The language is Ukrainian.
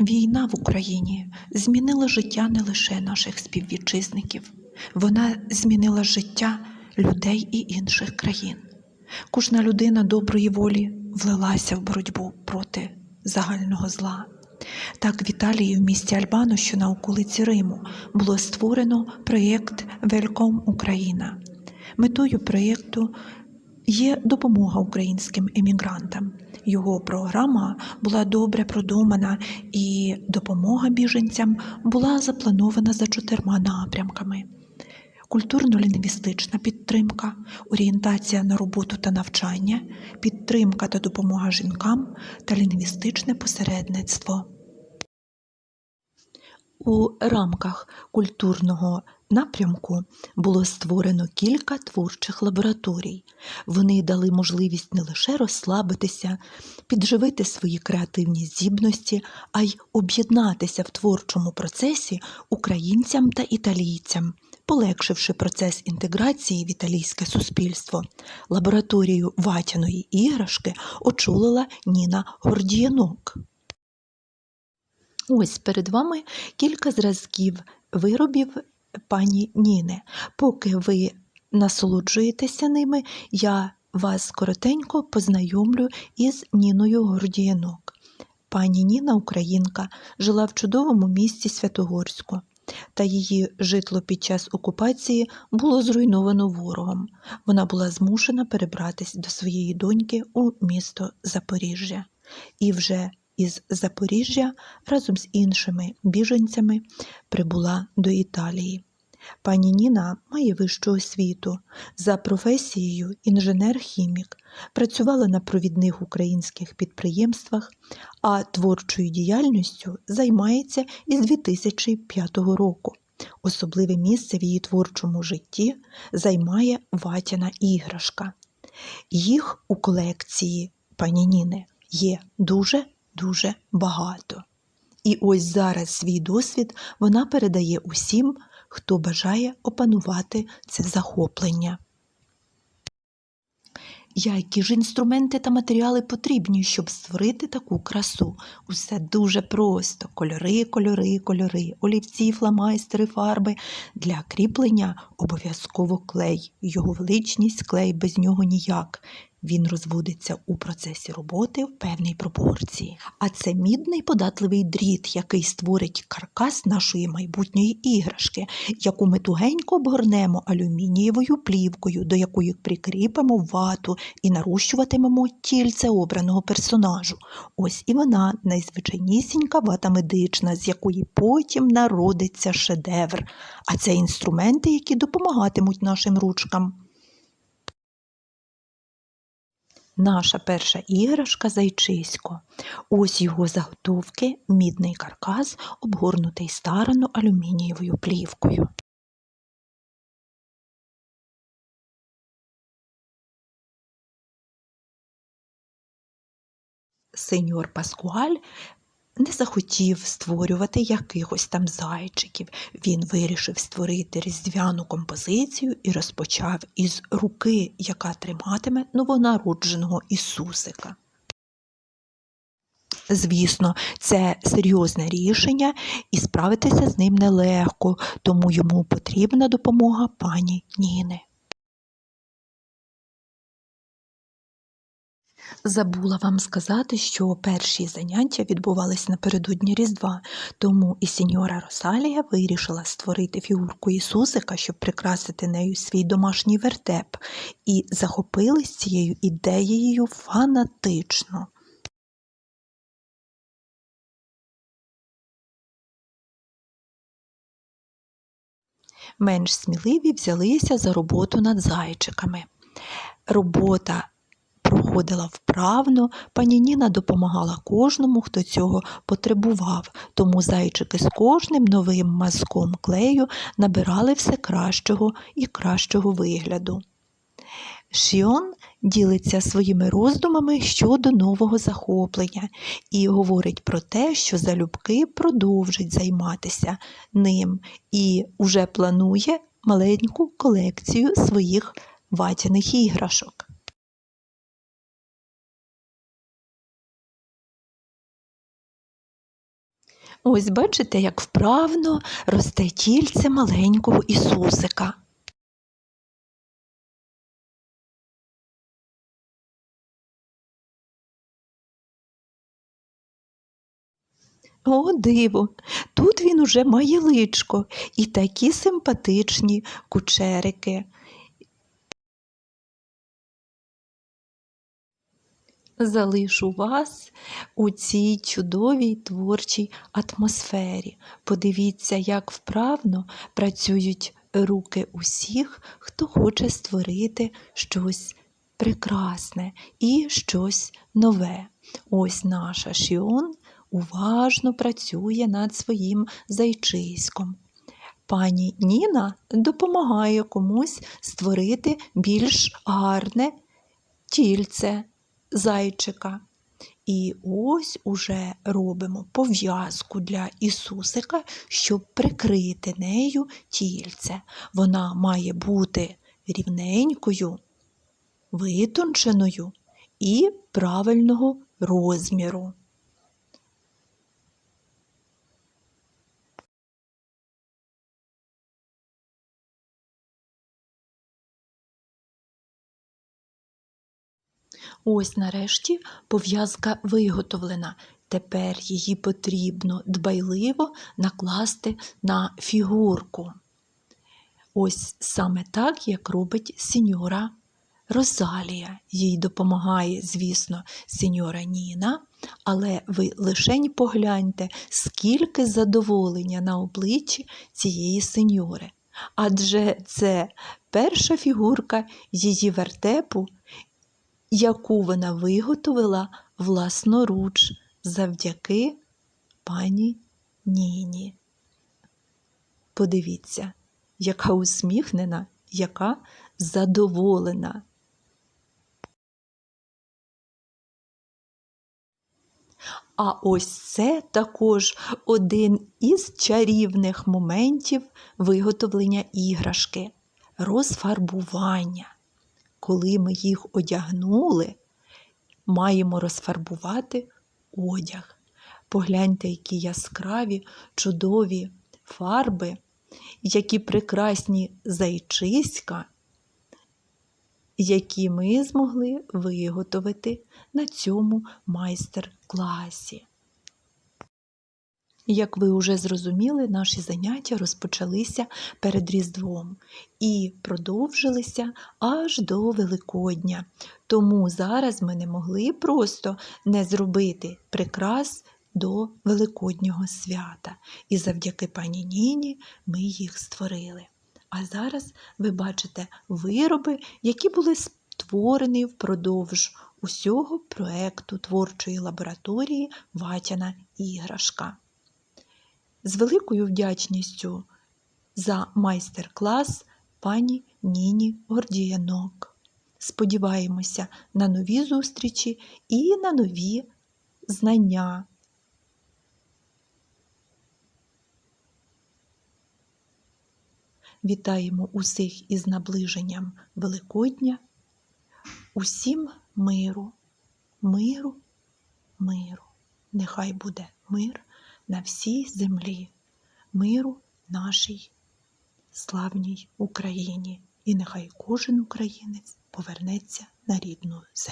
Війна в Україні змінила життя не лише наших співвітчизників, вона змінила життя людей і інших країн. Кожна людина доброї волі влилася в боротьбу проти загального зла. Так, в Італії, в місті Альбано, що на околиці Риму, було створено проєкт Велком Україна. Метою проєкту є допомога українським емігрантам. Його програма була добре продумана, і допомога біженцям була запланована за чотирма напрямками: культурно-лінгвістична підтримка, орієнтація на роботу та навчання, підтримка та допомога жінкам та лінгвістичне посередництво. У рамках культурного напрямку було створено кілька творчих лабораторій. Вони дали можливість не лише розслабитися, підживити свої креативні здібності, а й об'єднатися в творчому процесі українцям та італійцям, полегшивши процес інтеграції в італійське суспільство. Лабораторію ватяної іграшки очолила Ніна Гордієнок. Ось перед вами кілька зразків виробів пані Ніни. Поки ви насолоджуєтеся ними, я вас коротенько познайомлю із Ніною Гордієнок. Пані Ніна, українка, жила в чудовому місті Святогорську, та її житло під час окупації було зруйновано ворогом. Вона була змушена перебратись до своєї доньки у місто Запоріжжя. І вже із Запоріжжя разом з іншими біженцями прибула до Італії. Пані Ніна має вищу освіту. За професією інженер-хімік, працювала на провідних українських підприємствах, а творчою діяльністю займається із 2005 року. Особливе місце в її творчому житті займає ватяна іграшка. Їх у колекції пані Ніни є дуже дуже багато. І ось зараз свій досвід вона передає усім, хто бажає опанувати це захоплення. Які ж інструменти та матеріали потрібні, щоб створити таку красу? Усе дуже просто: кольори, кольори, кольори, олівці, фломайстери, фарби. Для кріплення обов'язково клей. Його величність клей без нього ніяк. Він розводиться у процесі роботи в певній пропорції. А це мідний податливий дріт, який створить каркас нашої майбутньої іграшки, яку ми тугенько обгорнемо алюмінієвою плівкою, до якої прикріпимо вату і нарощуватимемо тільце обраного персонажу. Ось і вона, найзвичайнісінька вата медична, з якої потім народиться шедевр. А це інструменти, які допомагатимуть нашим ручкам. Наша перша іграшка зайчисько. Ось його заготовки, мідний каркас, обгорнутий старано алюмінієвою плівкою. Сеньор Паскуаль не захотів створювати якихось там зайчиків. Він вирішив створити різдвяну композицію і розпочав із руки, яка триматиме новонародженого Ісусика. Звісно, це серйозне рішення, і справитися з ним нелегко, тому йому потрібна допомога пані Ніни. Забула вам сказати, що перші заняття відбувались напередодні Різдва, тому і сеньора Росалія вирішила створити фігурку Ісусика, щоб прикрасити нею свій домашній вертеп, і захопились цією ідеєю фанатично. Менш сміливі взялися за роботу над зайчиками. Робота проходила вправно, пані Ніна допомагала кожному, хто цього потребував, тому зайчики з кожним новим мазком клею набирали все кращого і кращого вигляду. Шіон ділиться своїми роздумами щодо нового захоплення і говорить про те, що залюбки продовжить займатися ним і уже планує маленьку колекцію своїх ватяних іграшок. Ось бачите, як вправно росте тільце маленького Ісусика. О, диво! Тут він уже має личко і такі симпатичні кучерики. Залишу вас у цій чудовій творчій атмосфері. Подивіться, як вправно працюють руки усіх, хто хоче створити щось прекрасне і щось нове. Ось наша Шіон уважно працює над своїм зайчиськом. Пані Ніна допомагає комусь створити більш гарне тільце зайчика. І ось уже робимо пов'язку для Ісусика, щоб прикрити нею тільце. Вона має бути рівненькою, витонченою і правильного розміру. Ось нарешті пов'язка виготовлена. Тепер її потрібно дбайливо накласти на фігурку. Ось саме так, як робить сеньора Розалія. Їй допомагає, звісно, сеньора Ніна, але ви лишень погляньте, скільки задоволення на обличчі цієї сеньори. Адже це перша фігурка її вертепу, яку вона виготовила власноруч завдяки пані Ніні. Подивіться, яка усміхнена, яка задоволена. А ось це також один із чарівних моментів виготовлення іграшки розфарбування. Коли ми їх одягнули, маємо розфарбувати одяг. Погляньте, які яскраві, чудові фарби, які прекрасні зайчиська, які ми змогли виготовити на цьому майстер-класі. Як ви вже зрозуміли, наші заняття розпочалися перед Різдвом і продовжилися аж до Великодня. Тому зараз ми не могли просто не зробити прикрас до Великоднього свята. І завдяки пані Ніні ми їх створили. А зараз ви бачите вироби, які були створені впродовж усього проекту творчої лабораторії Ватяна іграшка. З великою вдячністю за майстер-клас пані Ніні Гордіянок. Сподіваємося на нові зустрічі і на нові знання. Вітаємо усіх із наближенням Великодня, усім миру, миру, миру. Нехай буде мир на всій землі, миру нашій славній Україні, і нехай кожен українець повернеться на рідну землю.